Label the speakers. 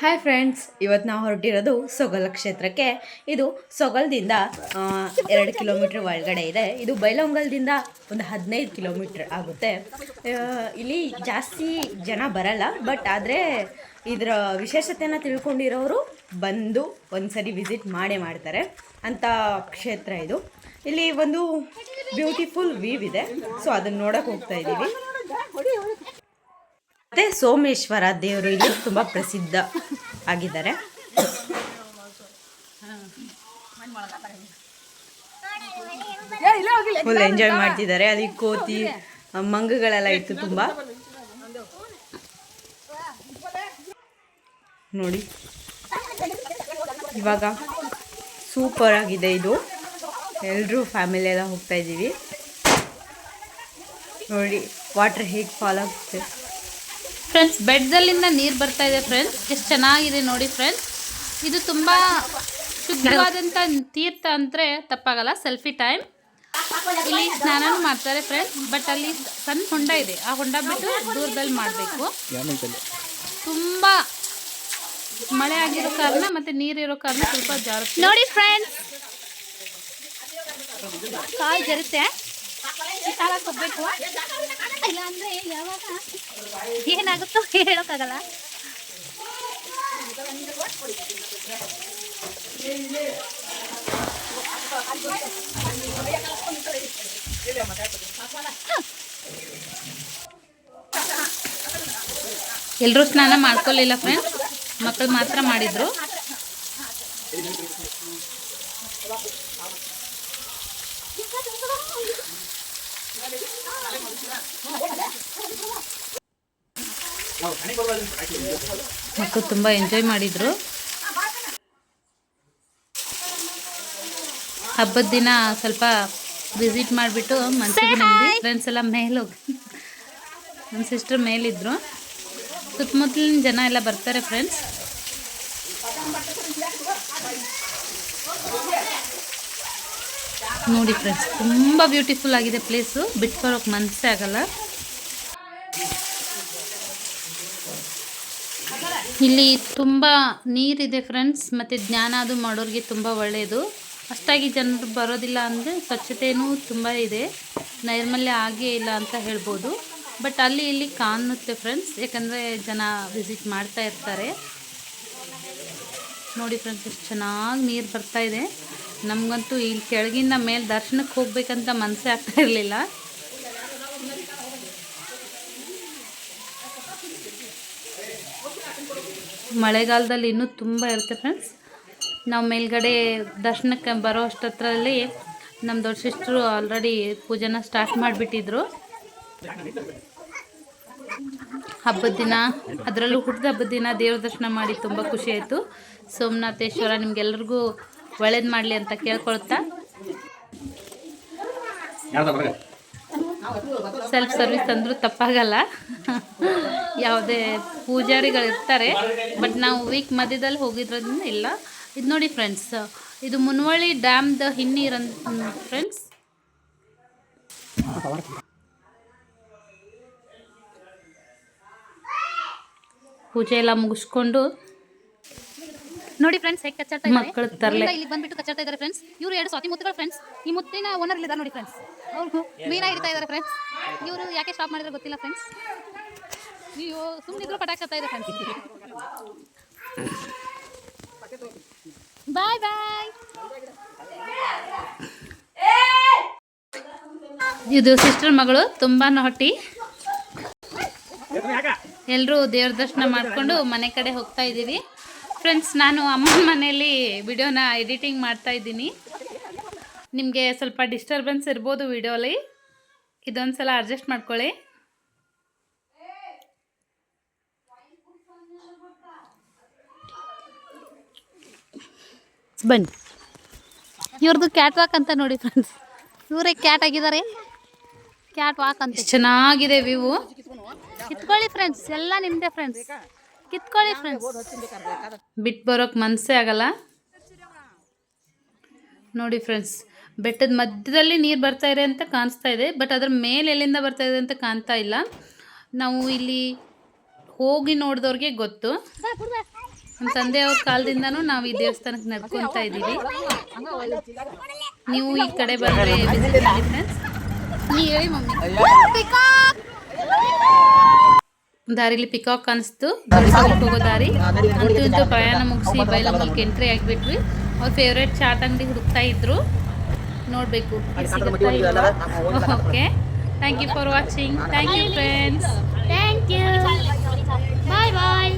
Speaker 1: Hi friends ಇವತ್ತು ನಾವು ಹೊರಟಿರೋದು ಸೊಗಲ ಕ್ಷೇತ್ರಕ್ಕೆ. ಇದು ಸೊಗಲ್ದಿಂದ ಎರಡು ಕಿಲೋಮೀಟ್ರ್ ಒಳಗಡೆ ಇದೆ. ಇದು ಬೈಲೊಂಗಲ್ದಿಂದ ಒಂದು ಹದಿನೈದು ಕಿಲೋಮೀಟ್ರ್ ಆಗುತ್ತೆ. ಇಲ್ಲಿ ಜಾಸ್ತಿ ಜನ ಬರಲ್ಲ, ಬಟ್ ಆದರೆ ಇದರ ವಿಶೇಷತೆನ ತಿಳ್ಕೊಂಡಿರೋರು ಬಂದು ಒಂದ್ಸರಿ ವಿಸಿಟ್ ಮಾಡೇ ಮಾಡ್ತಾರೆ. ಅಂಥ ಕ್ಷೇತ್ರ ಇದು. ಇಲ್ಲಿ ಒಂದು ಬ್ಯೂಟಿಫುಲ್ ವ್ಯೂ ಇದೆ. ಸೊ ಅದನ್ನು ನೋಡೋಕೆ ಹೋಗ್ತಾ ಇದ್ದೀವಿ ಮತ್ತೆ ಸೋಮೇಶ್ವರ ದೇವರು ಇಲ್ಲಿ ತುಂಬ ಪ್ರಸಿದ್ಧ ಆಗಿದ್ದಾರೆ. ಫುಲ್ ಎಂಜಾಯ್ ಮಾಡ್ತಿದ್ದಾರೆ. ಅಲ್ಲಿ ಕೋತಿ ಮಂಗಗಳೆಲ್ಲ ಇತ್ತು ತುಂಬ. ನೋಡಿ ಇವಾಗ ಸೂಪರ್ ಆಗಿದೆ ಇದು. ಎಲ್ಲರೂ ಫ್ಯಾಮಿಲಿ ಎಲ್ಲ ಹೋಗ್ತಾ ಇದ್ದೀವಿ. ನೋಡಿ ವಾಟರ್ ಹೇಗೆ ಫಾಲ್ ಆಗುತ್ತೆ.
Speaker 2: ಫ್ರೆಂಡ್ಸ್ ಬೆಡ್ದಲ್ಲಿಂದ ನೀರು ಬರ್ತಾ ಇದೆ ಫ್ರೆಂಡ್ಸ್ ಎಷ್ಟು ಚೆನ್ನಾಗಿದೆ ನೋಡಿ ಫ್ರೆಂಡ್ಸ್ ಇದು ತುಂಬ ಶುದ್ಧವಾದಂಥ ತೀರ್ಥ ಅಂದರೆ ತಪ್ಪಾಗಲ್ಲ ಸೆಲ್ಫಿ ಟೈಮ್ ಇಲ್ಲಿ ಸ್ನಾನ ಮಾಡ್ತಾರೆ ಫ್ರೆಂಡ್ಸ್ ಬಟ್ ಅಲ್ಲಿ ಸಣ್ಣ ಹೊಂಡ ಇದೆ. ಆ ಹೊಂಡ ಬಿಟ್ಟು ದೂರದಲ್ಲಿ ಮಾಡಬೇಕು. ತುಂಬ ಮಳೆ ಆಗಿರೋ ಕಾರಣ ಮತ್ತೆ ನೀರಿರೋ ಕಾರಣ ಸ್ವಲ್ಪ ಜಾರ ನೋಡಿ ಫ್ರೆಂಡ್ಸ್ ಕಾಲು ಜರುತ್ತೆ. ಕಾಲ ಕೊಡ್ಬೇಕು ಇಲ್ಲ ಅಂದ್ರೆ ಯಾವಾಗ ಏನಾಗುತ್ತೋ ಹೇಳೋಕ್ಕಾಗಲ್ಲ. ಎಲ್ಲರೂ ಸ್ನಾನ ಮಾಡ್ಕೊಳ್ಳಿಲ್ಲ ಫ್ರೆಂಡ್ಸ್? ಮಕ್ಕಳು ಮಾತ್ರ ಮಾಡಿದ್ರು. ಮಕ್ಕಳು ತುಂಬ ಎಂಜಾಯ್ ಮಾಡಿದರು. ಹಬ್ಬದ ದಿನ ಸ್ವಲ್ಪ ವಿಸಿಟ್ ಮಾಡಿಬಿಟ್ಟು ಮನ್ಸಿಗೆ ಬಂದ್ವಿ. ಫ್ರೆಂಡ್ಸ್ ಎಲ್ಲ ಮೇಲೆ ಹೋಗಿ. ನಮ್ಮ ಸಿಸ್ಟರ್ ಮೇಲಿದ್ದರು ಸುತ್ತಮುತ್ತಲಿನ ಜನ ಎಲ್ಲ ಬರ್ತಾರೆ ಫ್ರೆಂಡ್ಸ್ ನೋಡಿ ಫ್ರೆಂಡ್ಸ್ ತುಂಬ ಬ್ಯೂಟಿಫುಲ್ ಆಗಿದೆ ಪ್ಲೇಸು ಬಿಟ್ಕೊಳಕ್ಕೆ ಮನಸ್ಸೇ ಆಗಲ್ಲ. ಇಲ್ಲಿ ತುಂಬ ನೀರಿದೆ ಫ್ರೆಂಡ್ಸ್ ಮತ್ತು ಜ್ಞಾನ ಅದು ಮಾಡೋರಿಗೆ ತುಂಬ ಒಳ್ಳೆಯದು ಅಷ್ಟಾಗಿ ಜನರು ಬರೋದಿಲ್ಲ ಅಂದರೆ ಸ್ವಚ್ಛತೆಯೂ ತುಂಬ ಇದೆ. ನೈರ್ಮಲ್ಯ ಆಗೇ ಇಲ್ಲ ಅಂತ ಹೇಳ್ಬೋದು. ಬಟ್ ಅಲ್ಲಿ ಇಲ್ಲಿ ಕಾಣುತ್ತೆ ಫ್ರೆಂಡ್ಸ್ ಯಾಕಂದರೆ ಜನ ವಿಸಿಟ್ ಮಾಡ್ತಾ ಇರ್ತಾರೆ. ನೋಡಿ ಫ್ರೆಂಡ್ಸ್ ಎಷ್ಟು ಚೆನ್ನಾಗಿ ನೀರು ಬರ್ತಾ ಇದೆ. ನಮಗಂತೂ ಇಲ್ಲಿ ಕೆಳಗಿಂದ ಮೇಲೆ ದರ್ಶನಕ್ಕೆ ಹೋಗ್ಬೇಕಂತ ಮನಸ್ಸೇ ಆಗ್ತಾ ಇರಲಿಲ್ಲ. ಮಳೆಗಾಲದಲ್ಲಿ ಇನ್ನೂ ತುಂಬ ಇರುತ್ತೆ ಫ್ರೆಂಡ್ಸ್ ನಾವು ಮೇಲ್ಗಡೆ ದರ್ಶನಕ್ಕೆ ಬರೋ ಅಷ್ಟೊತ್ತರಲ್ಲಿ ನಮ್ಮ ದೊಡ್ಡ ಸಿಸ್ಟ್ರು ಆಲ್ರೆಡಿ ಪೂಜೆನ ಸ್ಟಾರ್ಟ್ ಮಾಡಿಬಿಟ್ಟಿದ್ರು. ಹಬ್ಬದ ದಿನ, ಅದರಲ್ಲೂ ಹುಟ್ಟಿದ ಹಬ್ಬದ ದಿನ ದೇವ್ರ ದರ್ಶನ ಮಾಡಿ ತುಂಬ ಖುಷಿ ಆಯಿತು. ಸೋಮನಾಥೇಶ್ವರ ನಿಮ್ಗೆಲ್ರಿಗೂ ಒಳ್ಳೇದು ಮಾಡಲಿ ಅಂತ ಕೇಳ್ಕೊಳ್ತಾ. ಸೆಲ್ಫ್ ಸರ್ವಿಸ್ ಅಂದರೂ ತಪ್ಪಾಗಲ್ಲ. ಯಾವುದೇ ಪೂಜಾರಿಗಳು ಇರ್ತಾರೆ ಬಟ್ ನಾವು ವೀಕ್ ಮಧ್ಯದಲ್ಲಿ ಹೋಗಿದ್ರಿಂದ ಇಲ್ಲ. ಇದು ನೋಡಿ ಫ್ರೆಂಡ್ಸ್ ಇದು ಮುನ್ವಳ್ಳಿ ಡ್ಯಾಮ್ದ ಹಿನ್ನೀರು ಫ್ರೆಂಡ್ಸ್ ಪೂಜೆ ಎಲ್ಲ ಮುಗಿಸ್ಕೊಂಡು
Speaker 3: ನೋಡಿ ಫ್ರೆಂಡ್ಸ್ ಹೇಗೆ ಕಚ್ಚಾಡ್ತಾ ಇದ್ದಾರೆ?
Speaker 2: ಮಕ್ಕಳು ತರಲೆ.
Speaker 3: ಇಲ್ಲಿ ಬಂದ್ಬಿಟ್ಟು ಕಚ್ಚಾಡ್ತಾ ಇದ್ದಾರೆ ಫ್ರೆಂಡ್ಸ್ ಇವರು ಎರಡು ಸ್ವಾತಿ ಮುತ್ತುಗಳು ಫ್ರೆಂಡ್ಸ್ ಈ ಮುತ್ತಿನ ಓನರ್ ಇಲ್ಲಿದ್ದಾರೆ ನೋಡಿ ಫ್ರೆಂಡ್ಸ್ ಅವರು ಮೀನಾ ಇರ್ತಾ ಇದ್ದಾರೆ ಫ್ರೆಂಡ್ಸ್ ಇವರು ಯಾಕೆ ಸ್ಟಾಪ್ ಮಾಡಿದ್ರೆ ಗೊತ್ತಿಲ್ಲ ಫ್ರೆಂಡ್ಸ್ ಅಯ್ಯೋ ಸುಮ್ಮನಿದ್ರು ಪಟಾಕ್ ಹತ್ತಾ ಇದೆ ಫ್ರೆಂಡ್ಸ್ ಬಾಯ್ ಬಾಯ್
Speaker 2: ಇದು ಸಿಸ್ಟರ್ ಮಗಳು ತುಂಬಾ ಹೊಟ್ಟಿ. ಎಲ್ಲರೂ ದೇವ್ರ ದರ್ಶನ ಮಾಡ್ಕೊಂಡು ಮನೆ ಕಡೆ ಹೋಗ್ತಾ ಇದ್ದೀವಿ. ಫ್ರೆಂಡ್ಸ್ ನಾನು ಅಮ್ಮನ ಮನೆಯಲ್ಲಿ ವಿಡಿಯೋನ ಎಡಿಟಿಂಗ್ ಮಾಡ್ತಾ ಇದ್ದೀನಿ. ನಿಮಗೆ ಸ್ವಲ್ಪ ಡಿಸ್ಟರ್ಬೆನ್ಸ್ ಇರ್ಬೋದು ವಿಡಿಯೋಲಿ ಇದೊಂದು ಸಲ ಅಡ್ಜಸ್ಟ್ ಮಾಡ್ಕೊಳ್ಳಿ.
Speaker 3: ಬನ್ನಿ. ಇವ್ರದ್ದು ಕ್ಯಾಟ್ ವಾಕ್ ಅಂತ ನೋಡಿ ಫ್ರೆಂಡ್ಸ್ ಇವರೇ ಕ್ಯಾಟ್ ಆಗಿದ್ದಾರೆ ಕ್ಯಾಟ್ ವಾಕ್ ಅಂತ.
Speaker 2: ಚೆನ್ನಾಗಿದೆ ವ್ಯೂ
Speaker 3: ಕಿತ್ಕೊಳ್ಳಿ ಫ್ರೆಂಡ್ಸ್ ಎಲ್ಲ ನಿಮ್ಮದೇ ಫ್ರೆಂಡ್ಸ್ ಕಿತ್ಕೊಳ್ಳಿ ಫ್ರೆಂಡ್ಸ್
Speaker 2: ಬಿಟ್ಟು ಬರೋಕೆ ಮನಸ್ಸೇ ಆಗಲ್ಲ. ನೋಡಿ ಫ್ರೆಂಡ್ಸ್ ಬೆಟ್ಟದ ಮಧ್ಯದಲ್ಲಿ ನೀರು ಬರ್ತಾ ಇದೆ ಅಂತ ಕಾಣಿಸ್ತಾ ಇದೆ ಬಟ್ ಅದ್ರ ಮೇಲೆ ಎಲ್ಲಿಂದ ಬರ್ತಾ ಇದೆ ಅಂತ ಕಾಣ್ತಾ ಇಲ್ಲ. ನಾವು ಇಲ್ಲಿ ಹೋಗಿ ನೋಡಿದವ್ರಿಗೆ ಗೊತ್ತು. ನಮ್ಮ ತಂದೆಯವ್ರ ಕಾಲದಿಂದನೂ ನಾವು ಈ ದೇವಸ್ಥಾನಕ್ಕೆ ನಡ್ಕೊತಾ ಇದ್ದೀವಿ. ನೀವು ಈ ಕಡೆ ಬಂದರೆ ಫ್ರೆಂಡ್ಸ್
Speaker 3: ನೀ ಹೇಳಿ ಮಮ್ಮಿ.
Speaker 2: ದಾರಿಲಿ ಪಿಕಾಕ್ ದುರ್ಗಕ್ಕೆ ಹೋಗೋ ದಾರಿ. ಅಂತೂ ಇಂತೂ ಪ್ರಯಾಣ ಮುಗಿಸಿ ಬೈಲಂಗಲ್ಗೆ ಎಂಟ್ರಿ ಆಗಿಬಿಟ್ವಿ. ಅವ್ರ ಫೇವ್ರೇಟ್ ಚಾಟ್ ಅಂಗಡಿ ಹುಡುಕ್ತಾ ಇದ್ರು. ನೋಡಬೇಕು okay. Thank you for watching thank you friends
Speaker 3: thank you bye bye